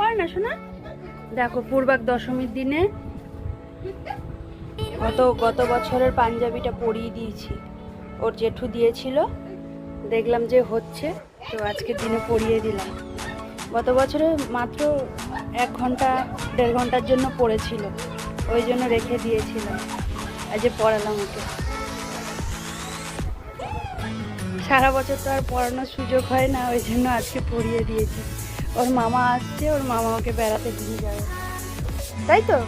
করে না, শোনা। দেখো, পূর্বাক দশমীর দিনে গত গত বছরের পাঞ্জাবিটা পরিয়ে দিয়েছি। ওর জেঠু দিয়েছিল, দেখলাম যে হচ্ছে, তো আজকের দিনে পরিয়ে দিলাম। গত বছরে মাত্র এক ঘণ্টা, দেড় ঘণ্টার জন্য পড়েছিল, ওই জন্য রেখে দিয়েছিলাম। আজ পড়ালাম ওকে। সারা বছর তো আর পড়ানোর সুযোগ হয় না, ওই জন্য আজকে পড়িয়ে দিয়েছি। ওর মামা আসছে, ওর মামা ওকে বেড়াতে নিয়ে যাবে। তাই তো?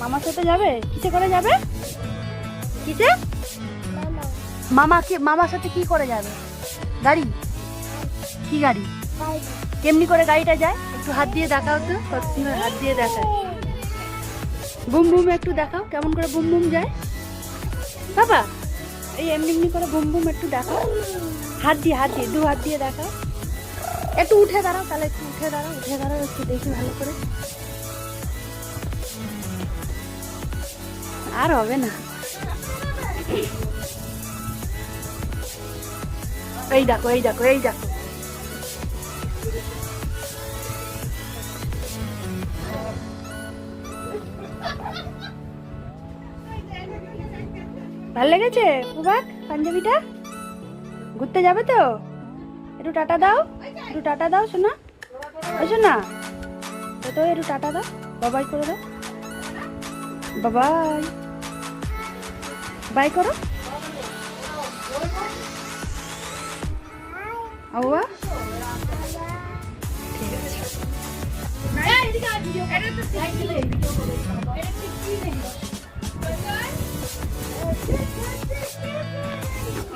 মামার সাথে যাবে? কিসে করে যাবে? কিসে? মামা কি, মামার সাথে কি করে যাবে? গাড়ি? কি গাড়ি? কেমনি করে গাড়িটা যায়? একটু হাত দিয়ে দেখাও তো। সুন্দর হাত দিয়ে দেখায়। বুম বুম একটু দেখাও, কেমন করে বুম বুম যায়। বাবা, এই এমনি এমনি করে বুম বুম একটু দেখাও। হাত দিয়ে হাত দিয়ে, দু হাত দিয়ে দেখাও। একটু উঠে দাঁড়াও, তাহলে একটু উঠে দাঁড়াও উঠে দাঁড়াও, একটু দেখি ভালো করে। আর হবে না। এই দেখো এই দেখো এই দেখো। ভালো লেগেছে পুবাক পাঞ্জাবিটা? ঘুরতে যাবে তো? একটু টাটা দাও একটু টাটা দাও শোনা ওই শোনা তো তো একটু টাটা দাও বাবাই করে দাও। বাবাই বাই করো। ঠিক আছে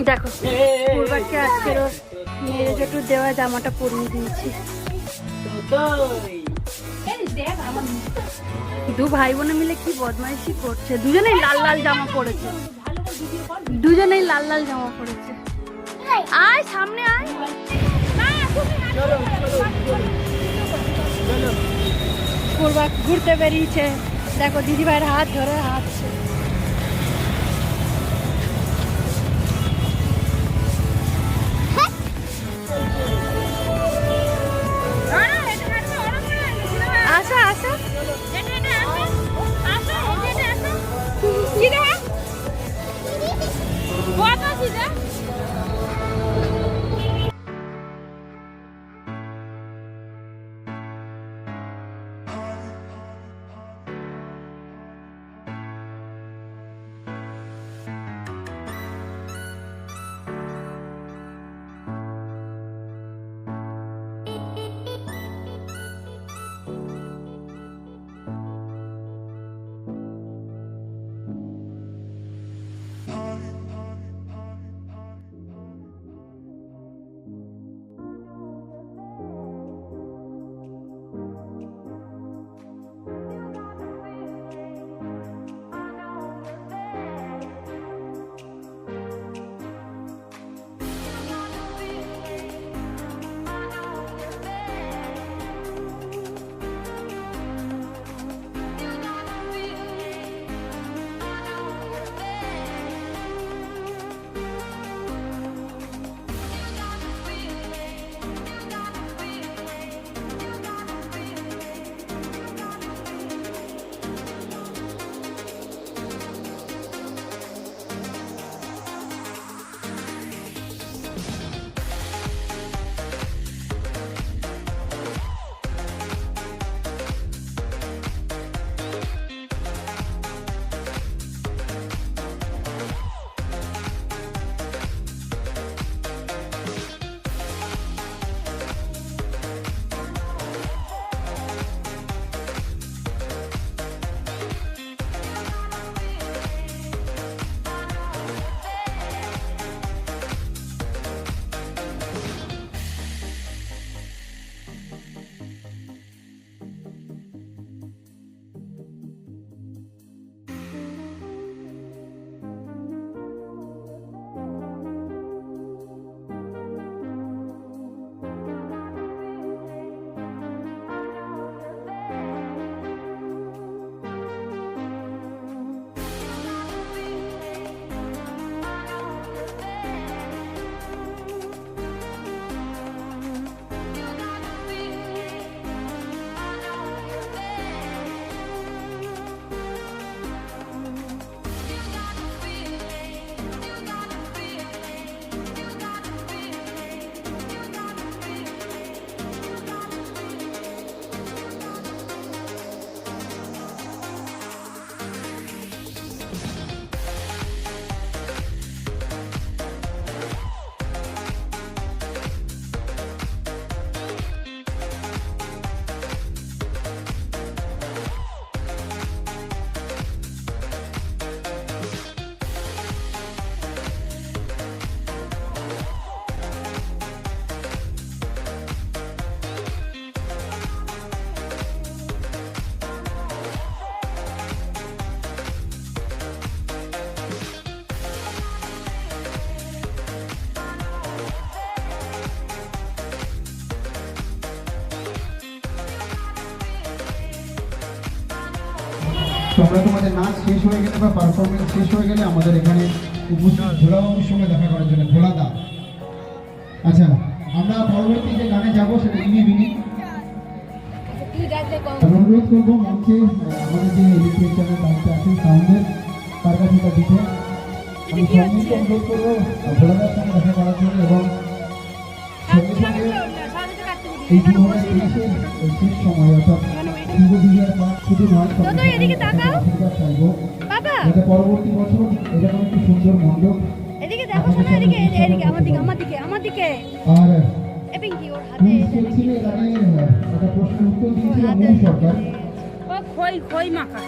দেখো আজকের মেয়ের জটুর দেওয়া জামাটা পরিয়ে দিয়েছি। দু ভাই বোনে মিলে কি বদমাইশি করছে? দুজনেই লাল লাল জামা পরেছে। দুজনেই লাল লাল জামা পরেছে। আয় সামনে আয়। ঘুরতে বেরিয়েছে। দেখো দিদি ভাইয়ের হাত ধরে হাঁটছে। তোমরা তোমাদের নাচ শেষ হয়ে গেলে বা পারফরমেন্স শেষ হয়ে গেলে আমাদের এখানে উপস্থিত ভোলাবাবুর সঙ্গে দেখা করার জন্য ভোলাদা। আচ্ছা আমরা পরবর্তী যে গানে যাব সেটা ইনি বিনি অনুরোধ করব মঞ্চে আমাদের যে ইলেকট্রিশিয়ানের দায়িত্বে আছে সাউন্ডের তার কাছে এটা দিতে। আমি সঙ্গীতকে অনুরোধ করব ভোলাদার সঙ্গে দেখা করার জন্য এবং সঙ্গে সঙ্গে এই দু হাজার তেইশের শেষ সময় অর্থাৎ এদিকে তাকাও। বাবা। যাতে পরবর্তী বছর এরকম একটি সুন্দর মণ্ডপ। এদিকে দেখো শোনো এদিকে এদিকে, আমার দিকে আমার দিকে আমার দিকে। আর এ পিঙ্কি ওর হাতে দাঁড়িয়ে একটা উত্তর দিয়েছিল সরকার। ও খই খই মাখা।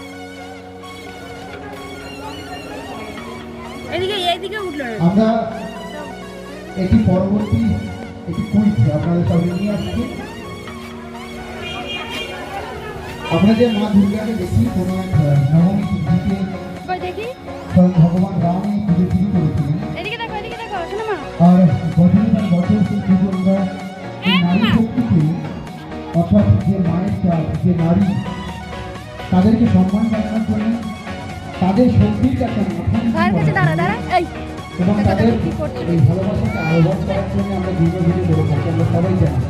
এদিকে এদিকে উঠল আমরা এটি পরবর্তী একটি কুইজ আপনাদের সামনে নিয়ে আসছি। আমরা যে মা দুর্গাকে দেখি কোনো এক নবমী তিথিতে স্বয়ং ভগবান রাম এই পুজো করেছিলেন। আর বছরের পর বছর সেই পুজো আমরা নারী শক্তিকে অর্থাৎ যে মায়ের চাপ যে নারী তাদেরকে সম্মান জানানোর জন্য তাদের শক্তির একটা এবং তাদের এই ভালোবাসাকে আহ্বান করার জন্য আমরা দুর্গা পুজো করে থাকি আমরা সবাই জানি।